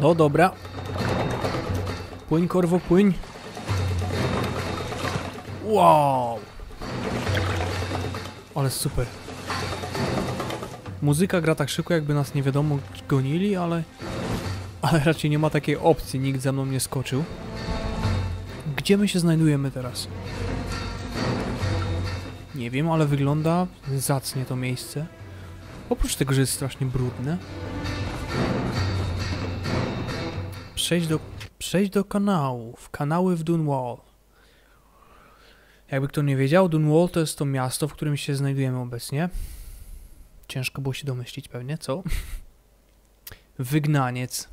No dobra. Płyń, korwo, płyń. Wow! Ale super. Muzyka gra tak szybko, jakby nas nie wiadomo gonili, ale... Ale raczej nie ma takiej opcji, nikt za mną nie skoczył. Gdzie my się znajdujemy teraz? Nie wiem, ale wygląda zacnie to miejsce. Oprócz tego, że jest strasznie brudne. Przejść do, przejść do kanałów. Kanały w Dunwall. Jakby kto nie wiedział, Dunwall to jest to miasto, w którym się znajdujemy obecnie. Ciężko było się domyślić pewnie, co? Wygnaniec.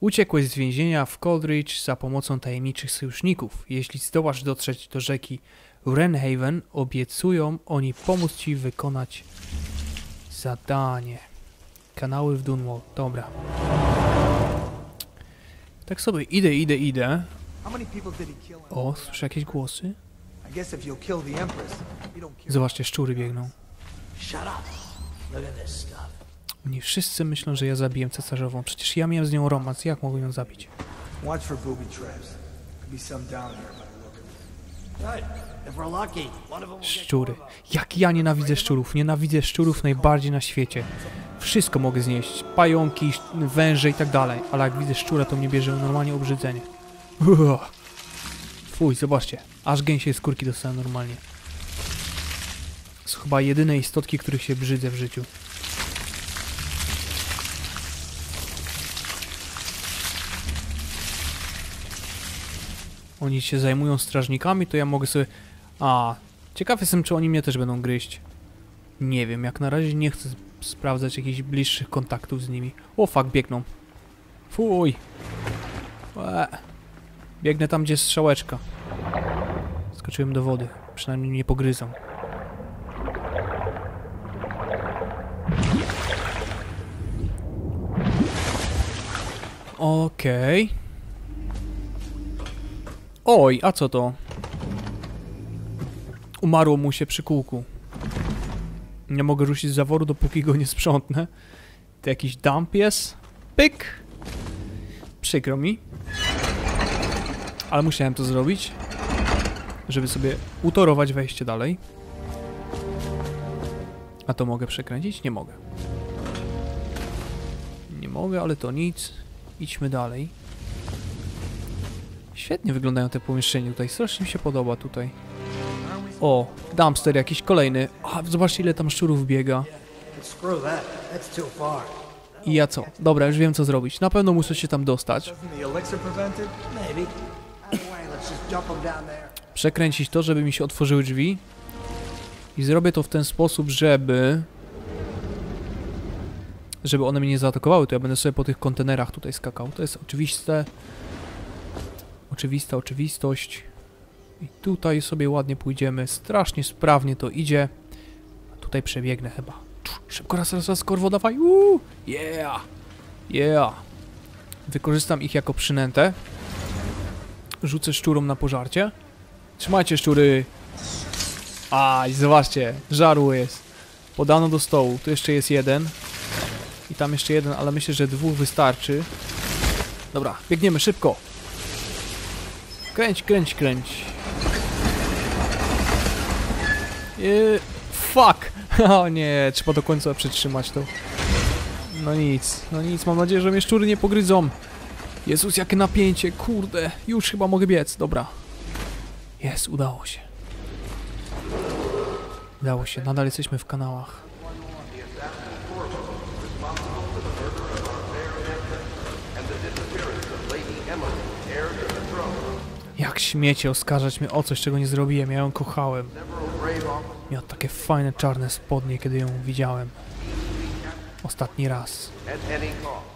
Uciekłeś z więzienia w Coldridge za pomocą tajemniczych sojuszników. Jeśli zdołasz dotrzeć do rzeki Wrenhaven, obiecują oni pomóc ci wykonać zadanie. Kanały w Dunwall. Dobra. Tak sobie idę, idę, idę. O, słyszę jakieś głosy. Zobaczcie, szczury biegną. Oni wszyscy myślą, że ja zabiłem cesarzową. Przecież ja miałem z nią romans. Jak mogłem ją zabić? Watch for booby traps. Could be some down Szczury. Jak ja nienawidzę szczurów. Nienawidzę szczurów najbardziej na świecie. Wszystko mogę znieść. Pająki, węże i tak dalej. Ale jak widzę szczura, to mnie bierze normalnie obrzydzenie. Fuj, zobaczcie. Aż gęsiej skórki dostałem normalnie. Są chyba jedyne istotki, których się brzydzę w życiu. Oni się zajmują strażnikami, to ja mogę sobie... A, ciekaw jestem, czy oni mnie też będą gryźć. Nie wiem, jak na razie nie chcę sprawdzać jakichś bliższych kontaktów z nimi. O, fuck, biegną. Fuj. Biegnę tam, gdzie jest strzałeczka. Skoczyłem do wody. Przynajmniej nie pogryzą. Okej. Oj, a co to? Umarło mu się przy kółku. Nie mogę ruszyć zaworu, dopóki go nie sprzątnę. To jakiś dump jest. Pyk! Przykro mi. Ale musiałem to zrobić. Żeby sobie utorować wejście dalej. A to mogę przekręcić? Nie mogę. Nie mogę, ale to nic. Idźmy dalej. Świetnie wyglądają te pomieszczenia tutaj. Strasznie mi się podoba tutaj. O, dumpster jakiś kolejny. A, zobaczcie ile tam szczurów biega. I ja co? Dobra, już wiem co zrobić. Na pewno muszę się tam dostać. Przekręcić to, żeby mi się otworzyły drzwi. I zrobię to w ten sposób, żeby... Żeby one mnie nie zaatakowały, to ja będę sobie po tych kontenerach tutaj skakał. To jest oczywiste. Oczywista oczywistość. I tutaj sobie ładnie pójdziemy. Strasznie sprawnie to idzie. Tutaj przebiegnę chyba. Szybko, raz, raz, raz, korwo, dawaj. Uuu, yeah. Yeah. Wykorzystam ich jako przynętę. Rzucę szczurom na pożarcie. Trzymajcie szczury. Aj, zobaczcie, żarło jest. Podano do stołu. Tu jeszcze jest jeden. I tam jeszcze jeden, ale myślę, że dwóch wystarczy. Dobra, biegniemy szybko. Kręć, kręć, kręć. Yy, fuck! O nie, trzeba do końca przytrzymać to. No nic, no nic, mam nadzieję, że mnie szczury nie pogryzą. Jezus, jakie napięcie, kurde. Już chyba mogę biec, dobra. Jest, udało się. Udało się, nadal jesteśmy w kanałach. Jak śmiecie oskarżać mnie o coś, czego nie zrobiłem, ja ją kochałem. Miała takie fajne czarne spodnie, kiedy ją widziałem. Ostatni raz.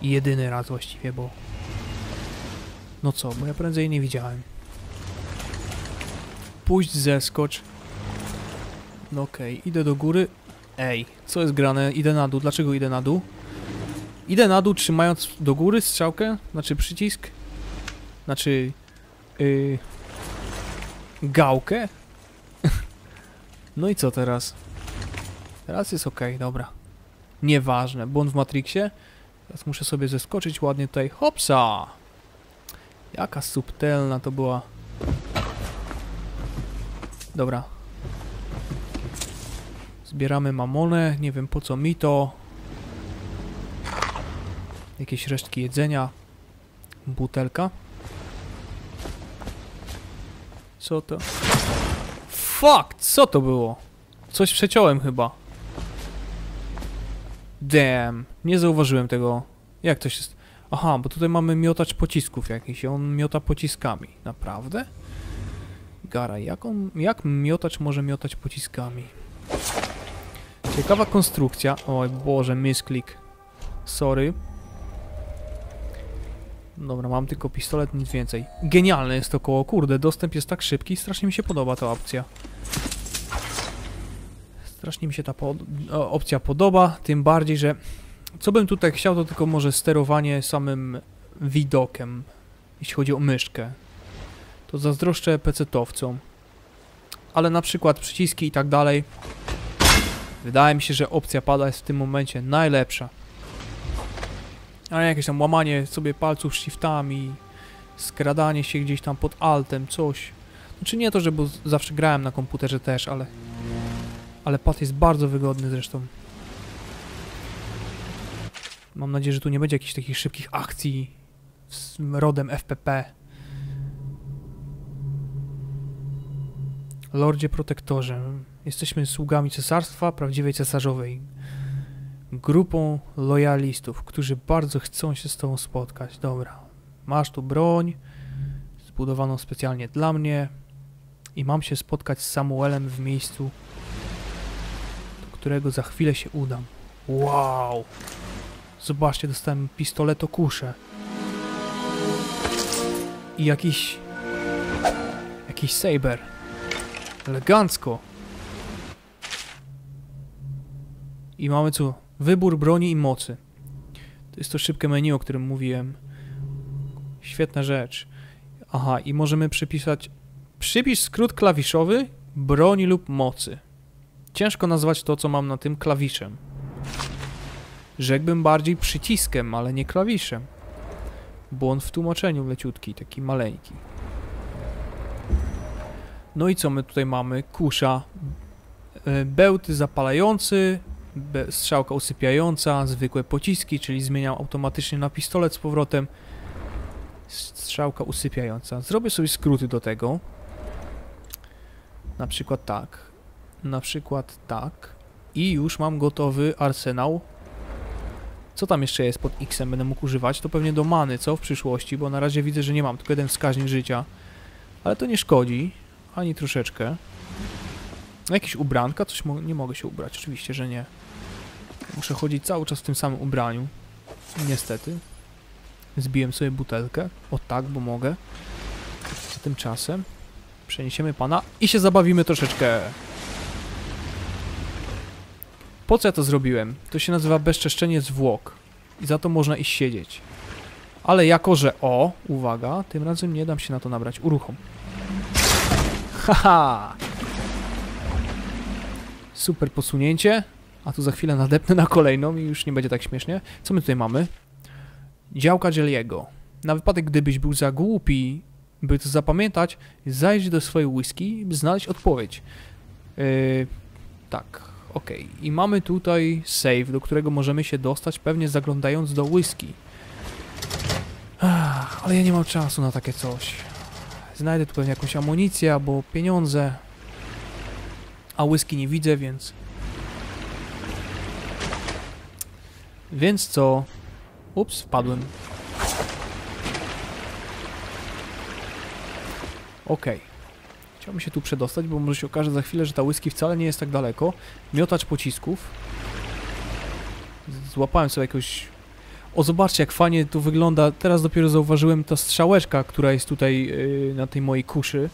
I jedyny raz właściwie, bo... No co, bo ja prędzej nie widziałem. Pójść zeskocz. No okej, idę do góry. Ej, co jest grane? Idę na dół. Dlaczego idę na dół? Idę na dół trzymając do góry strzałkę, znaczy przycisk. Znaczy... Yy, gałkę? No i co teraz? Teraz jest okej, dobra. Nieważne, błąd w Matrixie. Teraz muszę sobie zeskoczyć ładnie tutaj. Hopsa! Jaka subtelna to była. Dobra. Zbieramy mamonę. Nie wiem po co mi to. Jakieś resztki jedzenia. Butelka. Co to? Fuck! Co to było? Coś przeciąłem chyba. Damn. Nie zauważyłem tego. Jak to się... Aha, bo tutaj mamy miotacz pocisków jakiś. i On miota pociskami. Naprawdę? Gara, jak on... Jak miotacz może miotać pociskami? Ciekawa konstrukcja. Oj Boże, misklik. Sorry. Dobra, mam tylko pistolet, nic więcej. Genialne jest to koło, kurde, dostęp jest tak szybki, strasznie mi się podoba ta opcja. Strasznie mi się ta opcja podoba, tym bardziej, że co bym tutaj chciał, to tylko może sterowanie samym widokiem, jeśli chodzi o myszkę. To zazdroszczę pecetowcom. Ale na przykład przyciski i tak dalej, wydaje mi się, że opcja pada jest w tym momencie najlepsza. A jakieś tam łamanie sobie palców shiftami, skradanie się gdzieś tam pod altem, coś. Znaczy nie to, że bo zawsze grałem na komputerze też, ale... Ale pad jest bardzo wygodny zresztą. Mam nadzieję, że tu nie będzie jakichś takich szybkich akcji z rodem FPP. Lordzie Protektorze, jesteśmy sługami cesarstwa, prawdziwej cesarzowej grupą lojalistów, którzy bardzo chcą się z tobą spotkać. Dobra, masz tu broń zbudowaną specjalnie dla mnie i mam się spotkać z Samuelem w miejscu, do którego za chwilę się udam. Wow! Zobaczcie, dostałem pistoletokuszę. I jakiś... Jakiś saber. Elegancko. I mamy co? Wybór broni i mocy. To jest to szybkie menu, o którym mówiłem. Świetna rzecz. Aha, i możemy przypisać... Przypisz skrót klawiszowy broni lub mocy. Ciężko nazwać to, co mam na tym klawiszem. Rzekłbym bardziej przyciskiem, ale nie klawiszem. Bo on w tłumaczeniu leciutki, taki maleńki. No i co my tutaj mamy? Kusza, e, bełty zapalający, strzałka usypiająca, zwykłe pociski, czyli zmieniam automatycznie na pistolet z powrotem. Strzałka usypiająca. Zrobię sobie skróty do tego. Na przykład tak. Na przykład tak. I już mam gotowy arsenał. Co tam jeszcze jest pod X będę mógł używać? To pewnie do many, co? W przyszłości, bo na razie widzę, że nie mam tylko jeden wskaźnik życia. Ale to nie szkodzi. Ani troszeczkę. Jakieś ubranka? Coś mo nie mogę się ubrać, oczywiście, że nie. Muszę chodzić cały czas w tym samym ubraniu. Niestety. Zbiłem sobie butelkę. O tak, bo mogę. A tymczasem przeniesiemy pana i się zabawimy troszeczkę. Po co ja to zrobiłem? To się nazywa bezczeszczenie zwłok. I za to można iść siedzieć. Ale jako, że o, uwaga, tym razem nie dam się na to nabrać. Uruchom. Haha! Super posunięcie. A tu za chwilę nadepnę na kolejną i już nie będzie tak śmiesznie. Co my tutaj mamy? Działka Jelliego. Na wypadek, gdybyś był za głupi, by to zapamiętać, zajrzyj do swojej whisky, by znaleźć odpowiedź. Yy, tak, okej. I mamy tutaj save, do którego możemy się dostać, pewnie zaglądając do whisky. Ale ja nie mam czasu na takie coś. Znajdę tu pewnie jakąś amunicję albo pieniądze. A whisky nie widzę, więc... Więc co? Ups, wpadłem. Okej. Chciałbym się tu przedostać, bo może się okaże za chwilę, że ta whisky wcale nie jest tak daleko. Miotacz pocisków. Złapałem sobie jakoś... O, zobaczcie jak fajnie to wygląda. Teraz dopiero zauważyłem ta strzałeczka, która jest tutaj yy, na tej mojej kuszy.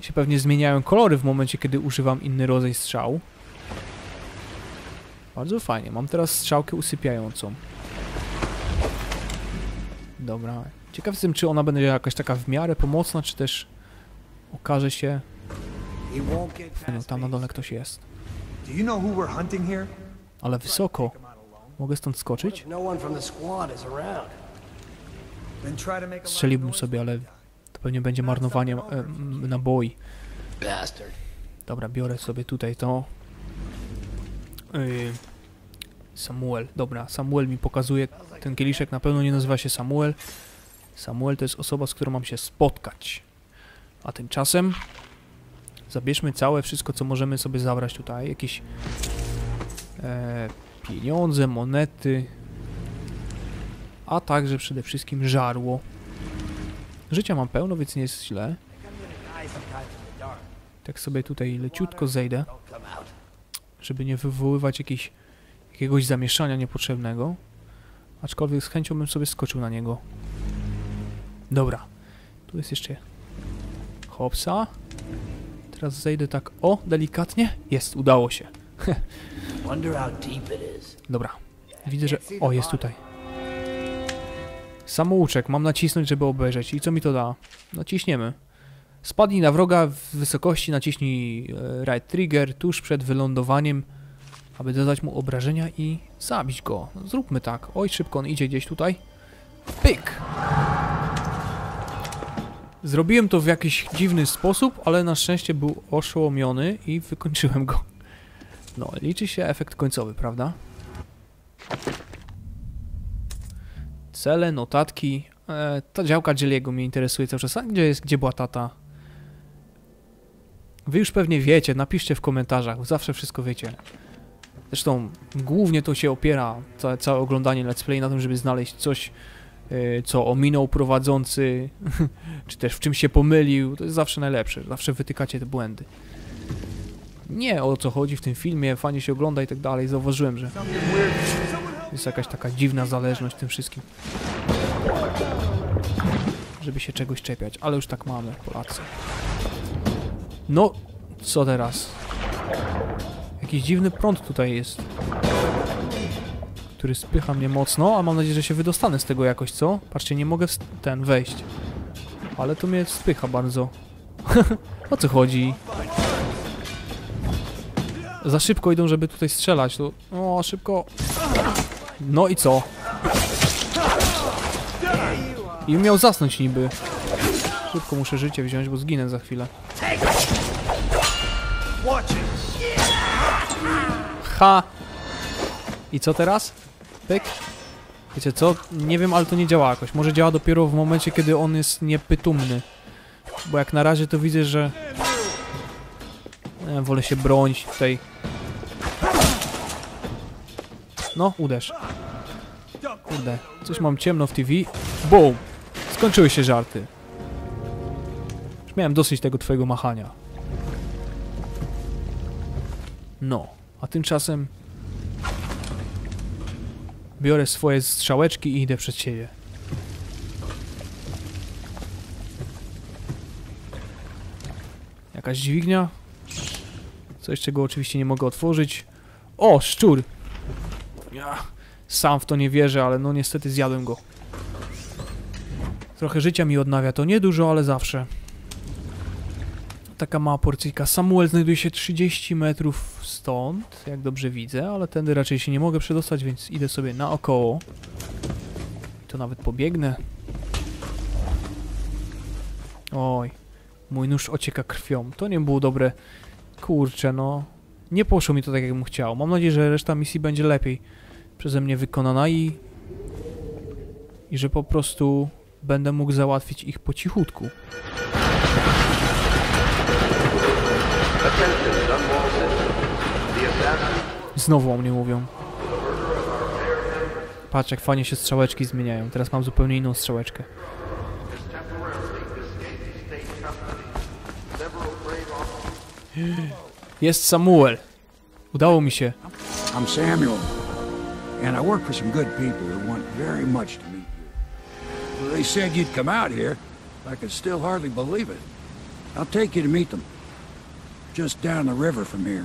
Się pewnie zmieniają kolory w momencie, kiedy używam inny rodzaj strzał. Bardzo fajnie. Mam teraz strzałkę usypiającą. Dobra. Ciekaw jestem, czy ona będzie jakaś taka w miarę pomocna, czy też okaże się... No, tam na dole ktoś jest. Ale wysoko. Mogę stąd skoczyć? No Strzeliłbym sobie, ale to pewnie będzie marnowanie e, naboi. Dobra, biorę sobie tutaj to. Yy, Samuel, dobra, Samuel mi pokazuje. Ten kieliszek na pewno nie nazywa się Samuel. Samuel to jest osoba, z którą mam się spotkać. A tymczasem zabierzmy całe wszystko, co możemy sobie zabrać tutaj. Jakieś e, pieniądze, monety, a także przede wszystkim żarło. Życia mam pełno, więc nie jest źle. Tak sobie tutaj leciutko zejdę. Żeby nie wywoływać jakiegoś zamieszania niepotrzebnego. Aczkolwiek z chęcią bym sobie skoczył na niego. Dobra. Tu jest jeszcze hopsa. Teraz zejdę tak, o, delikatnie. Jest, udało się. Dobra. Widzę, że... O, jest tutaj. Samouczek. Mam nacisnąć, żeby obejrzeć. I co mi to da? Naciśniemy. Spadnij na wroga w wysokości, naciśnij e, right trigger tuż przed wylądowaniem, aby dodać mu obrażenia i zabić go. Zróbmy tak. Oj, szybko, on idzie gdzieś tutaj. Pyk! Zrobiłem to w jakiś dziwny sposób, ale na szczęście był oszołomiony i wykończyłem go. No, liczy się efekt końcowy, prawda? Cele, notatki. E, ta działka Jelliego mnie interesuje cały czas. A gdzie jest, gdzie była tata? Wy już pewnie wiecie, napiszcie w komentarzach, zawsze wszystko wiecie. Zresztą głównie to się opiera, całe, całe oglądanie Let's Play na tym, żeby znaleźć coś, e, co ominął prowadzący, czy też w czym się pomylił. To jest zawsze najlepsze, zawsze wytykacie te błędy. Nie o co chodzi w tym filmie, fajnie się ogląda i tak dalej. Zauważyłem, że jest jakaś taka dziwna zależność w tym wszystkim. Żeby się czegoś czepiać, ale już tak mamy, Polacy. No, co teraz? Jakiś dziwny prąd tutaj jest. Który spycha mnie mocno, a mam nadzieję, że się wydostanę z tego jakoś, co? Patrzcie, nie mogę ten wejść. Ale to mnie spycha bardzo. o co chodzi? Za szybko idą, żeby tutaj strzelać. To... O, szybko. No i co? I miał zasnąć niby. Szybko muszę życie wziąć, bo zginę za chwilę. Ha! I co teraz? Pyk. Wiecie co? Nie wiem, ale to nie działa jakoś. Może działa dopiero w momencie, kiedy on jest nieprzytomny. Bo jak na razie to widzę, że... Nie, wolę się bronić tutaj. No, uderz. Kurde, coś mam ciemno w TV. Boom! Skończyły się żarty. Miałem dosyć tego twojego machania. No, a tymczasem biorę swoje strzałeczki i idę przed siebie. Jakaś dźwignia? Coś, czego oczywiście nie mogę otworzyć. O, szczur! Ja sam w to nie wierzę, ale no niestety zjadłem go. Trochę życia mi odnawia, to niedużo, ale zawsze. Taka mała porcyjka. Samuel znajduje się 30 metrów stąd, jak dobrze widzę, ale tędy raczej się nie mogę przedostać, więc idę sobie naokoło. I to nawet pobiegnę. Oj, mój nóż ocieka krwią. To nie było dobre. Kurczę, no. Nie poszło mi to tak, jakbym chciał. Mam nadzieję, że reszta misji będzie lepiej przeze mnie wykonana i... I że po prostu będę mógł załatwić ich po cichutku. Attention, Dunwall System. The assassin Znowu o mnie mówią. Patrz, jak fajnie się strzałeczki zmieniają. Teraz mam zupełnie inną strzałeczkę. Jest Samuel. Udało mi się. I'm Samuel, and I work for some good people who want very much to meet you. They said you'd come out here. I can still hardly believe it. I'll take you to meet them just down the river from here.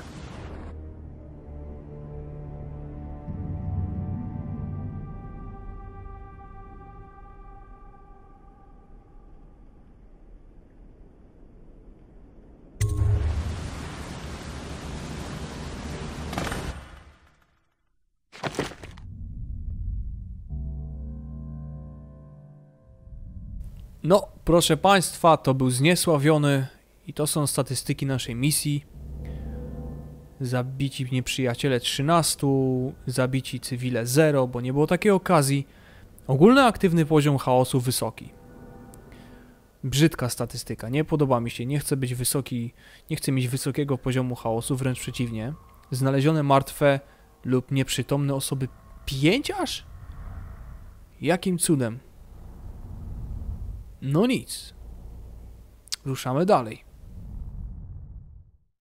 No, proszę Państwa, to był zniesławiony i to są statystyki naszej misji. Zabici nieprzyjaciele 13, zabici cywile 0, bo nie było takiej okazji. Ogólny aktywny poziom chaosu wysoki. Brzydka statystyka, nie podoba mi się, nie chcę być wysoki, nie chcę mieć wysokiego poziomu chaosu, wręcz przeciwnie. Znalezione martwe lub nieprzytomne osoby 5 aż? Jakim cudem? No nic. Ruszamy dalej.